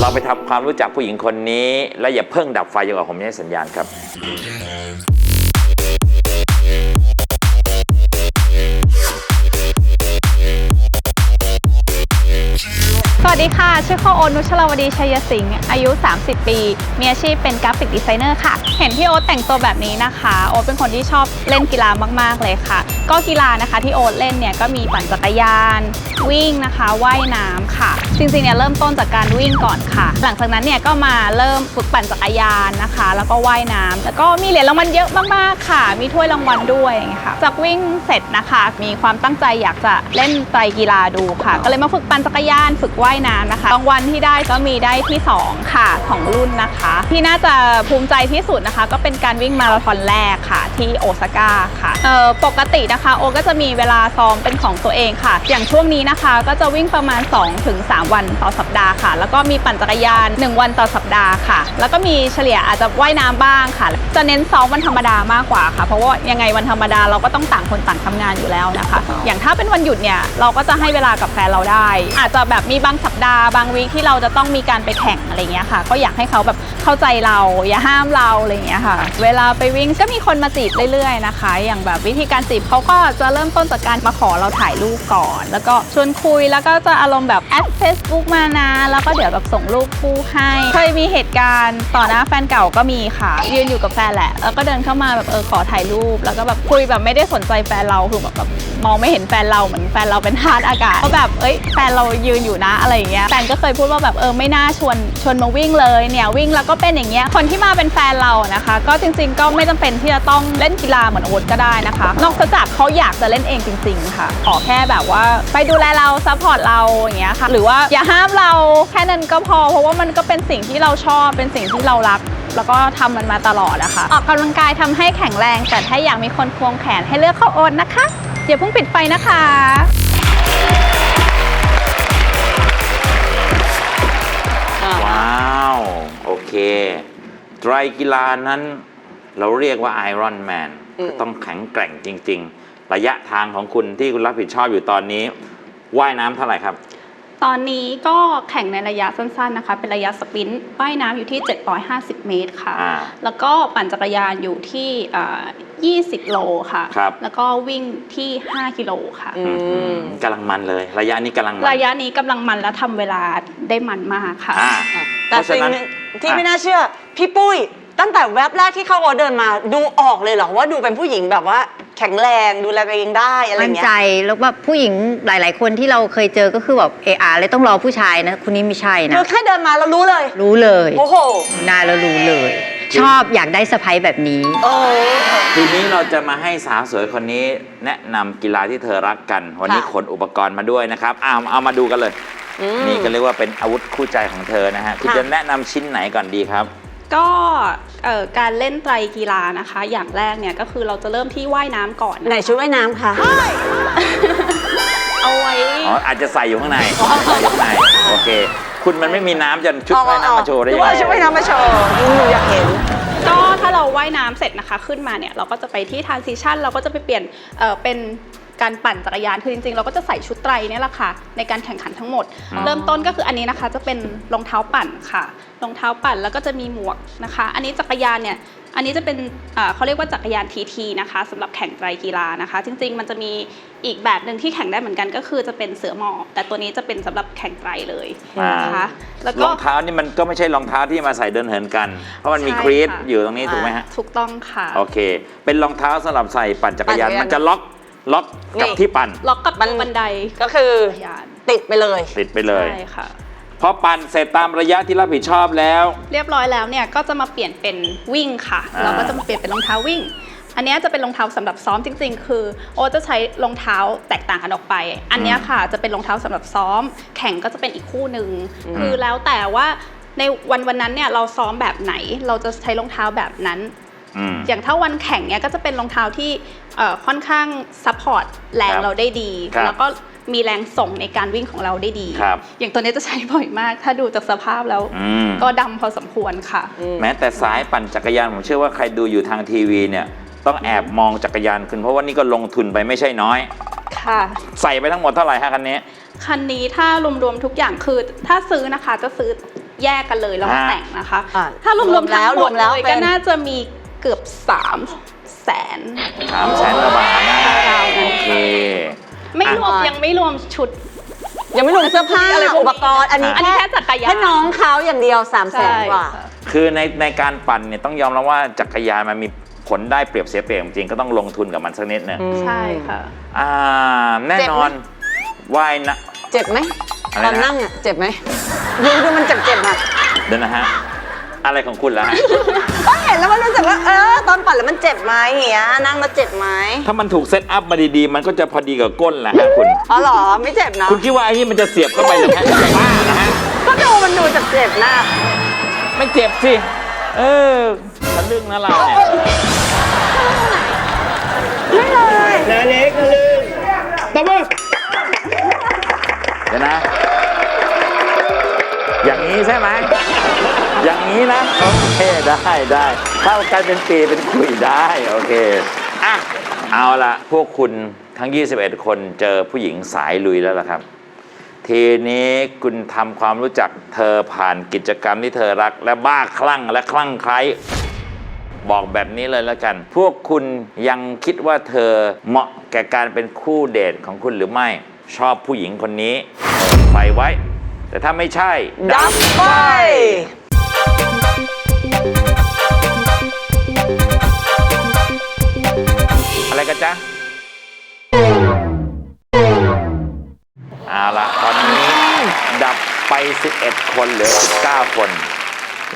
เราไปทำความรู้จักผู้หญิงคนนี้ และอย่าเพิ่งดับไฟจนกว่าผมจะให้สัญญาณครับ ดีค่ะ ชื่อข้าวโอนุชลาวดีชัยสิงห์อายุ 30 ปี มีอาชีพเป็นกราฟิกดีไซเนอร์ค่ะ เห็นพี่โอ๊ตแต่งตัวแบบนี้นะคะ โอ๊ตเป็นคนที่ชอบเล่นกีฬามาก ๆ เลยค่ะ ก็กีฬานะคะที่โอ๊ตเล่นเนี่ยก็มีปั่นจักรยาน วิ่งนะคะ ว่ายน้ำค่ะ จริงๆเนี่ยเริ่มต้นจากการวิ่งก่อนค่ะ หลังจากนั้นเนี่ยก็มาเริ่มฝึกปั่นจักรยานนะคะ แล้วก็ว่ายน้ำแล้วก็มีเหรียญรางวัลเยอะมากๆค่ะ มีถ้วยรางวัลด้วยอย่างเงี้ยค่ะ จากวิ่งเสร็จนะคะ มีความตั้งใจอยากจะเล่นไตรกีฬาดูค่ะ ก็เลยมาฝึกปั่นจักรยาน ฝึกว่ายน้ำนะคะรางวัลที่ได้ก็มีได้ที่2ค่ะของรุ่นนะคะ ที่น่าจะภูมิใจที่สุดนะคะ ก็เป็นการวิ่งมาราธอนแรกค่ะ ที่โอซาก้าค่ะเอ่อปกตินะคะ โอก็จะมีเวลาซ้อมเป็นของตัวเองค่ะ อย่างช่วงนี้นะคะก็จะวิ่งประมาณ 2-3 วันต่อสัปดาห์ค่ะ แล้วก็มีปั่นจักรยาน 1 วันต่อสัปดาห์ค่ะ แล้วก็มีเฉลี่ยอาจจะว่ายน้ำบ้างค่ะ จะเน้นซ้อมวันธรรมดามากกว่าค่ะ เพราะว่ายังไงวันธรรมดาเราก็ต้องต่างคนต่างทำงานอยู่แล้วนะคะ อย่างถ้าเป็นวันหยุดเนี่ยเราก็จะให้เวลากับแฟนเราได้ อาจจะแบบมีบางสัปดาห์บางวีคที่เราจะต้องมีการไปแข่งอะไรเงี้ยค่ะ ก็อยากให้เขาแบบเข้าใจเราอย่าห้ามเราอะไรเงี้ยค่ะ เวลาไปวิ่งก็มีคนมาจีบเรื่อยๆนะคะ อย่างแบบวิธีการจีบเขาก็จะเริ่มต้นจากการมาขอเราถ่ายรูปก่อน แล้วก็ชวนคุยแล้วก็จะอารมณ์แบบแอด Facebook มานะแล้วก็เดี๋ยวแบบส่งรูปคู่ให้เคยมีเหตุการณ์ต่อหน้าแฟนเก่าก็มีค่ะ ยืนอยู่กับแฟนแหละแล้วก็เดินเข้ามาแบบเออขอถ่ายรูป แล้วก็แบบคุยแบบไม่ได้สนใจแฟนเราคือแบบแบบมองไม่เห็นแฟนเราเหมือนแฟนเราเป็นทาสอากาศก็แบบเอ้ยแฟนเรายืนอยู่นะอะไรอย่างเงี้ยแฟนก็เคยพูดว่าแบบเออไม่น่าชวนชวนมาวิ่งเลยเนี่ยวิ่งแล้วก็เป็นอย่างเงี้ยคนที่มาเป็นแฟนเรานะคะ ก็จริง ๆ ก็ไม่จำเป็นที่จะต้องเล่นกีฬาเหมือนโอ๊ตก็ได้นะคะ นอกจากเขาอยากจะเล่นเองจริง ๆ ค่ะ ขอแค่แบบว่าไปดูแลเราซัพพอร์ตเราอย่างเงี้ยค่ะหรือว่าอย่าห้ามเราแค่นั้นก็พอ เพราะว่ามันก็เป็นสิ่งที่เราชอบเป็นสิ่งที่เรารักแล้วก็ทำมันมาตลอดนะคะ ออกกำลังกายทำให้แข็งแรง แต่ถ้าอยากมีคนควงแขนให้เลือกเข้าโอนนะคะอย่าเพิ่งปิดไฟนะคะ เค ไตรกีฬานั้นเราเรียกว่าไอรอนแมนอืมต้องแข็งแกร่งจริง ๆ ระยะทางของคุณที่คุณรับผิดชอบอยู่ตอนนี้ ว่ายน้ำเท่าไหร่ครับ ตอนนี้ก็แข่งในระยะสั้นๆนะคะ เป็นระยะสปรินต์ว่ายน้ำอยู่ที่ 750 เมตรค่ะอ่าแล้วก็ปั่นจักรยานอยู่ที่อ่า20 โลค่ะครับแล้วก็วิ่งที่ 5 กิโลค่ะอือืมมกำลังมันเลย ระยะนี้กำลังมันระยะนี้กำลังมันและทำเวลาได้มันมากค่ะอ่าแต่เพราะฉะสิ่งนั้นหนึ่ง ที่อะไม่น่าเชื่อ พี่ปุ้ย ตั้งแต่แว็บแรกที่เข้าออเดินมา ดูออกเลยเหรอว่าดูเป็นผู้หญิงแบบว่า แข็งแรงดูแลตัวเองได้อะไรมั่นเงี้ย ใจแล้วแบบผู้หญิงหลาย ๆ คนที่เราเคยเจอก็คือแบบเออาเลยต้องรอผู้ชายนะคนนี้ไม่ใช่นะ คือแค่เดินมาเรารู้เลย รู้เลยโอ้โห หน้าแล้วรู้เลย ชอบอยากได้สะพ้ยแบบนี้ โอ้ทีนี้เราจะมาให้สาวสวยคนนี้ แนะนำกีฬาที่เธอรักกัน วันนี้ขนอุปกรณ์มาด้วยนะครับเอาเอามาดูกันเลย อืม นี่ก็เรียกว่าเป็นอาวุธคู่ใจของเธอนะฮะคุณค่ะ จะแนะนำชิ้นไหนก่อนดีครับ ก็เอ่อการเล่นไตรกีฬานะคะ อย่างแรกเนี่ยก็คือเราจะเริ่มที่ว่ายน้ำก่อนไหนชุดว่ายน้ำคะเอาไว้ อ๋ออาจจะใส่อยู่ข้างในใส่อยู่ข้างในโอเค คุณมันไม่มีน้ำจะชุดว่ายน้ำมาโชว์ได้หรืยังอว่าไงชุดว่ายน้ำมาโชว์อืมหนูอยากเห็น ก็ถ้าเราว่ายน้ำเสร็จนะคะขึ้นมาเนี่ยเราก็จะไปที่ transition เราก็จะไปเปลี่ยนเอ่อเป็น การปั่นจักรยานคือจริงๆ เราก็จะใส่ชุดไตรเนี่ยแหละค่ะ ในการแข่งขันทั้งหมดอืมเริ่มต้นก็คืออันนี้นะคะ จะเป็นรองเท้าปั่นค่ะรองเท้าปั่นแล้วก็จะมีหมวกนะคะ อันนี้จักรยานเนี่ยอันนี้จะเป็นเอ่อเขาเรียกว่าจักรยาน TT นะคะสำหรับแข่งไตรกีฬานะคะ จริง ๆ มันจะมีอีกแบบหนึ่งที่แข่งได้เหมือนกันก็คือจะเป็นเสือหมอบแต่ตัวนี้จะเป็นสำหรับแข่งไตรเลยนะคะแล้วรก็องเท้านี่มันก็ไม่ใช่รองเท้าที่มาใส่เดินเหินกัน เพราะมันมีใช่ครีดค่ะอยู่ตรงนี้ถูกไหมฮะถูกต้องค่ะโอเค เป็นรองเท้าสำหรับใส่ปั่นจักรยานปั่นจักรยานมันจะล็อก ล็อกกับนี่ ที่ปั่นล็อกกับมัน บันไดก็คือจักรยานติดไปเลย ติดไปเลยใช่ค่ะ พอปั่นเสร็จตามระยะที่รับผิดชอบแล้ว เรียบร้อยแล้วเนี่ยก็จะมาเปลี่ยนเป็นวิ่งค่ะ อ่า เราก็จะมาเปลี่ยนเป็นรองเท้าวิ่ง อันเนี้ยจะเป็นรองเท้าสำหรับซ้อมจริง ๆ คือ โอจะใช้รองเท้าแตกต่างกันออกไป อันเนี้ยค่ะจะเป็นรองเท้าสำหรับซ้อม แข่งก็จะเป็นอีกคู่หนึ่งคือแล้วแต่ว่าในวันวันนั้นเนี่ยเราซ้อมแบบไหน เราจะใช้รองเท้าแบบนั้น อืมอย่างถ้าวันแข่งเนี่ยก็จะเป็นรองเท้าที่เอ่อค่อนข้างซัพพอร์ตแรงครับเราได้ดีครับแล้วก็มีแรงส่งในการวิ่งของเราได้ดีครับอย่างตัวนี้จะใช้บ่อยมาก ถ้าดูจากสภาพแล้วอืมก็ดำพอสมควรค่ะ แม้แต่สายปั่นจักรยานผมเชื่อว่าใครดูอยู่ทางทีวีเนี่ยต้องแอบมองจักรยานคุณเพราะว่านี่ก็ลงทุนไปไม่ใช่น้อย ค่ะ ใส่ไปทั้งหมดเท่าไหร่ฮะคันนี้ คันนี้ถ้ารวมๆทุกอย่างคือถ้าซื้อนะคะจะซื้อแยกกันเลยแล้วมาอ่าแต่งนะคะอ่าถ้ารวมรวมๆแล้ทั้วงหมรวดมแล้วเลยเป็ก็นน่าจะมี เกือบ3ามแสน สามแสนกว่าบาทนะฮะราวๆนั้นโอเค ไม่รวมอะ ยังไม่รวมชุด ยังไม่รวมเสื้อผ้าอะไรพวกนี้อุปกรณ์ อันนี้อันนี้แค่จักรยาน แค่น้องเขาอย่างเดียว3ามแสนกว่าค่ะคือในในการปั่นเนี่ยต้องยอมรับว่าจักรยานมันมีผลได้เปรียบเสียเปรียบจริงๆก็ต้องลงทุนกับมันสักนิดหนึงใช่ค่ะ อ่าแน่นอนว่ายนะ เจ็บไหมอะไรนะตอนนั่งอะ เจ็บไหมดูดูมันเจ็บเจ็บๆอะ เดี๋ยวนะฮะ อะไรของคุณล่ะฮะ ก็เห็นแล้วมันรู้สึกว่าเออตอนปั่นแล้วมันเจ็บไหมอย่างเงี้ยนั่งแล้วเจ็บไหมถ้ามันถูกเซตอัพมาดีๆ มันก็จะพอดีกับก้นแหละฮะคุณ อ๋อเหรอไม่เจ็บนะคุณคิดว่าไอ้นี่มันจะเสียบเข้าไปเหรือฮะจะบ้านะฮะ ก็ดูมันดูเจ็บเจ็บๆนะไม่เจ็บสิ เออทะลึ่งนะเราเนี่ยไม่เลยนาเล็กนาลึงตบมือเดี๋ยวนะ อย่างนี้ใช่ไหม อย่างนี้นะ โอเค ได้ได้เข้ากันเป็นปีเป็นคุยได้ โอเคอะเอาละพวกคุณทั้ง 21 คนเจอผู้หญิงสายลุยแล้วล่ะครับ ทีนี้คุณทำความรู้จักเธอผ่านกิจกรรมที่เธอรัก และบ้าคลั่งและคลั่งไคล้บอกแบบนี้เลยแล้วกัน พวกคุณยังคิดว่าเธอเหมาะแก่การเป็นคู่เดทของคุณหรือไม่ ชอบผู้หญิงคนนี้เปิดไฟไว้ แต่ถ้าไม่ใช่ ดับไฟ อะไรกันจ๊ะเอาละตอนนี้ดับไป 11 คนเหลือ 19 คน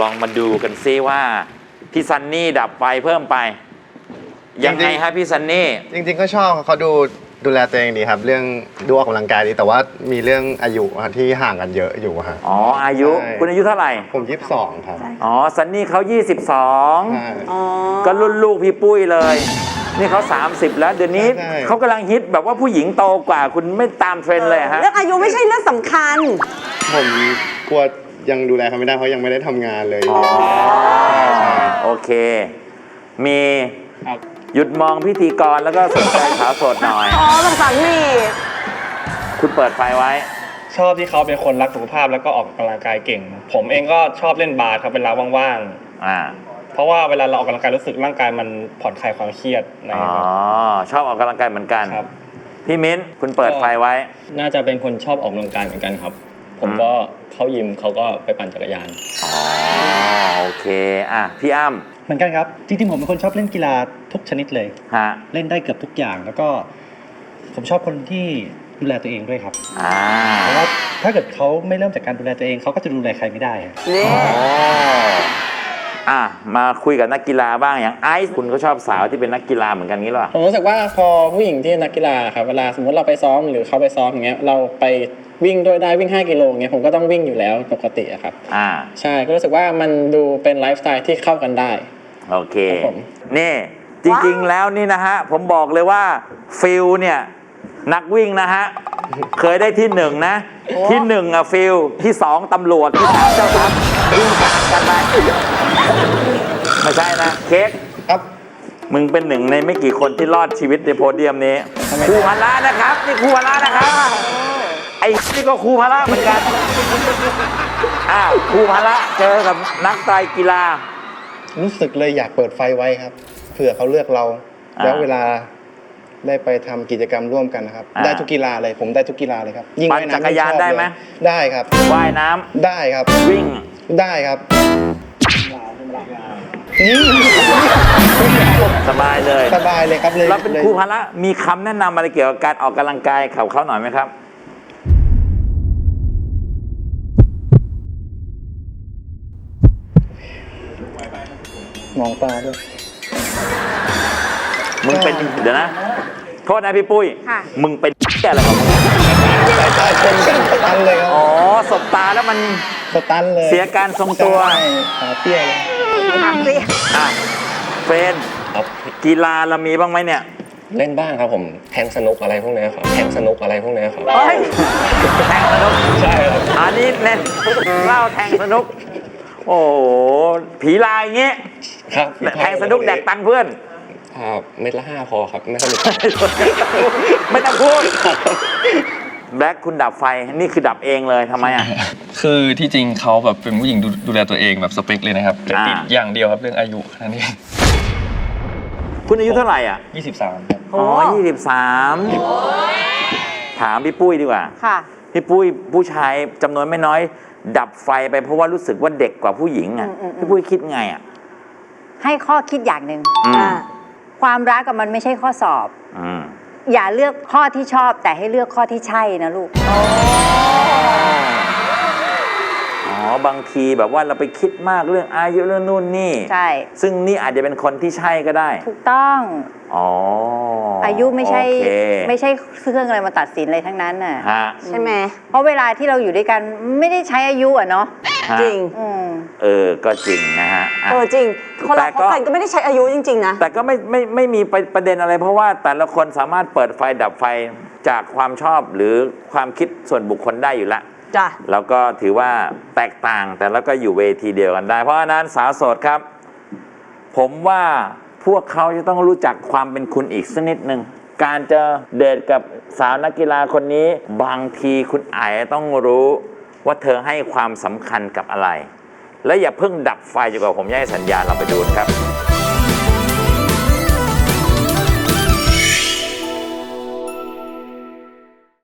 ลองมาดูกันซิว่า พี่ซันนี่ดับไฟเพิ่มไป ยังไงฮะพี่ซันนี่ จริงๆก็ชอบเขาดูดูแลตัวเองดีครับ เรื่องดูออกกำลังกายดีแต่ว่ามีเรื่องอายุอะที่ห่างกันเยอะอยู่ฮะอ๋ออายุใช่คุณอายุเท่าไหร่ ผมยี่สิบสองครับ อ๋อซันนี่เขาใช่22อ๋อก็รุ่นลูกพี่ปุ้ยเลย นี่เขา 30 แล้ว เดี๋ยวนี้ใช่ เขากำลังฮิตแบบว่าผู้หญิงโตกว่าคุณไม่ตามเทรนด์เลยฮะ เรื่องอายุไม่ใช่เรื่องสำคัญ ผมกลัวยังดูแลเขาไม่ได้เพราะยังไม่ได้ทำงานเลยอ๋อใช่ใช่โอเค มีครับ หยุดมองพิธีกรแล้วก็สนใจสาวโสดหน่อย อ๋อสงสารหมีคุณเปิดไฟไว้ ชอบที่เขาเป็นคนรักสุขภาพแล้วก็ออกกำลังกายเก่ง ผมเองก็ชอบเล่นบาสครับเวลาว่างอ่าๆ เพราะว่าเวลาเราออกกำลังกายรู้สึกร่างกายมันผ่อนคลายความเครียดอะไรอย่างอ๋อเงี้ยครับชอบออกกำลังกายเหมือนกัน ครับ พี่มิ้นคุณเปิดไฟไว้ น่าจะเป็นคนชอบออกกำลังกายเหมือนกันครับ ผมก็เข้ายิมเขาก็ไปปั่นจักรยาน อ๋อโอเคอะพี่อ้ำเหมือนกันครับ จริงๆ ผมเป็นคนชอบเล่นกีฬาทุกชนิดเลย ฮะเล่นได้เกือบทุกอย่าง แล้วก็ ผมชอบคนที่ดูแลตัวเองด้วยครับ อ่าเพราะว่าถ้าเกิดเขาไม่เริ่มจากการดูแลตัวเองเขาก็จะดูแลใครไม่ได้อะนี่อ๋อ อะมาคุยกับนักกีฬาบ้างอย่างไอซ์คุณก็ชอบสาวที่เป็นนักกีฬาเหมือนกันงี้หรอผมรู้สึกว่าพอผู้หญิงที่นักกีฬาครับเวลาสมมติเราไปซ้อมหรือเขาไปซ้อมอย่างเงี้ยเราไปวิ่งด้วยได้วิ่ง 5 กิโลอย่างเงี้ยผมก็ต้องวิ่งอยู่แล้วปกติอะครับ อ่า ใช่ก็รู้สึกว่ามันดูเป็นไลฟ์สไตล์ที่เข้ากันได้ โอเค ครับผม นี่จริงๆแล้วนี่นะฮะ ผมบอกเลยว่าฟิลเนี่ย นักวิ่งนะฮะ เคยได้ที่หนึ่งนะ ที่หนึ่งอะฟิลที่สองตำรวจ ที่สามเจ้าทัพวิ่งตามกันไป ไม่ใช่นะ เค้กครับ มึงเป็นหนึ่งในไม่กี่คนที่รอดชีวิตในโพเดียมนี้ครูพละนะครับ นี่ครูพละนะครับ ไอ้นี่ก็ครูพละเหมือนกันอ้าวครูพละเจอกับนักไตรกีฬา รู้สึกเลยอยากเปิดไฟไว้ครับ เผื่อเขาเลือกเรา อ่าแล้วเวลาได้ไปทำกิจกรรมร่วมกันนะครับ อ่าได้ทุกกีฬาเลย ผมได้ทุกกีฬาเลยครับ ยิ่งปั่นว่ายน้ำจักรยานยิ่งชอบได้ไหมเลยได้ครับ ว่ายน้ำได้ครับ วิ่ง ได้ครับ นี่สบายเลย สบายเลยครับเลยเราเป็นลยครูพละมีคำแนะนำอะไรเกี่ยวกับการออกกำลังกายเขาเขาหน่อยไหมครับ มองตาด้วย มึงเป็นเดี๋ยวนะ โทษนะพี่ปุ้ย ค่ะ มึงเป็นอะไรของมึงสายตาชนกันสตันเลยครับอ๋อสบตาแล้วมันสตันเลยเสียการทรงตัว ใช่ขาเปี้ยเลย อะเฟรนกีฬาเรามีบ้างไหมเนี่ยเล่นบ้างครับผมแทงสนุกอะไรพวกเนี้ยครับแทงสนุกอะไรพวกเนี้ยครับเฮ้ยแทงสนุกใช่ครับอันนี้เล่นเล่าแทงสนุก โอ้โหผีลายอย่างเงี้ยครับแทงสนุกแดกตังค์เพื่อนอ่าเม็ดละห้าพอครับไม่สนุกไม่ต้องพูด แบล็คคุณดับไฟนี่คือดับเองเลยทำไมอะ คือที่จริงเขาแบบเป็นผู้หญิงดูดูแลตัวเองแบบสเปคเลยนะครับแต่ติดอ่า อย่างเดียวครับเรื่องอายุแค่นั้นเองคุณอายุเท่าไหร่อะ 23ครับ อ๋อยี่สิบสามถามพี่ปุ้ยดีกว่า ค่ะ พี่ปุ้ยผู้ชายจำนวนไม่น้อย ดับไฟไปเพราะว่ารู้สึกว่าเด็กกว่าผู้หญิงอะ อืมอืมอืม พี่ปุ้ยคิดไงอะ ให้ข้อคิดอย่างหนึ่งอืมอ่าความรักกับมันไม่ใช่ข้อสอบ อืม อย่าเลือกข้อที่ชอบ แต่ให้เลือกข้อที่ใช่นะลูก อ๋อบางทีแบบว่าเราไปคิดมากเรื่องอายุเรื่องนู่นนี่ ใช่ ซึ่งนี่อาจจะเป็นคนที่ใช่ก็ได้ ถูกต้อง อ๋อ อาอายุไม่ใช่โอเคไม่ใช่เครื่องอะไรมาตัดสินอะไรทั้งนั้นน่ะฮะใช่ไหมเพราะเวลาที่เราอยู่ด้วยกันไม่ได้ใช้อายุอะเนาะฮะจริง อืม เออก็จริงนะฮะอะ เออจริง คนแต่เราก็ คบกันก็ไม่ได้ใช้อายุจริง ๆ นะ แต่ก็ไม่ไม่ไม่มีประประเด็นอะไร เพราะว่าแต่ละคนสามารถเปิดไฟดับไฟจากความชอบหรือความคิดส่วนบุคคลได้อยู่แล้ว จ้ะ แล้วก็ถือว่าแตกต่างแต่แล้วก็อยู่เวทีเดียวกันได้ เพราะฉะนั้นสาวโสดครับ ผมว่า พวกเขาจะต้องรู้จักความเป็นคุณอีกสักนิดหนึ่งการจะเดทกับสาวนักกีฬาคนนี้ บางทีคุณไอายต้องรู้ว่าเธอให้ความสำคัญกับอะไร และอย่าเพิ่งดับไฟจนกว่าผมจะให้สัญญาณเราไปดูครับ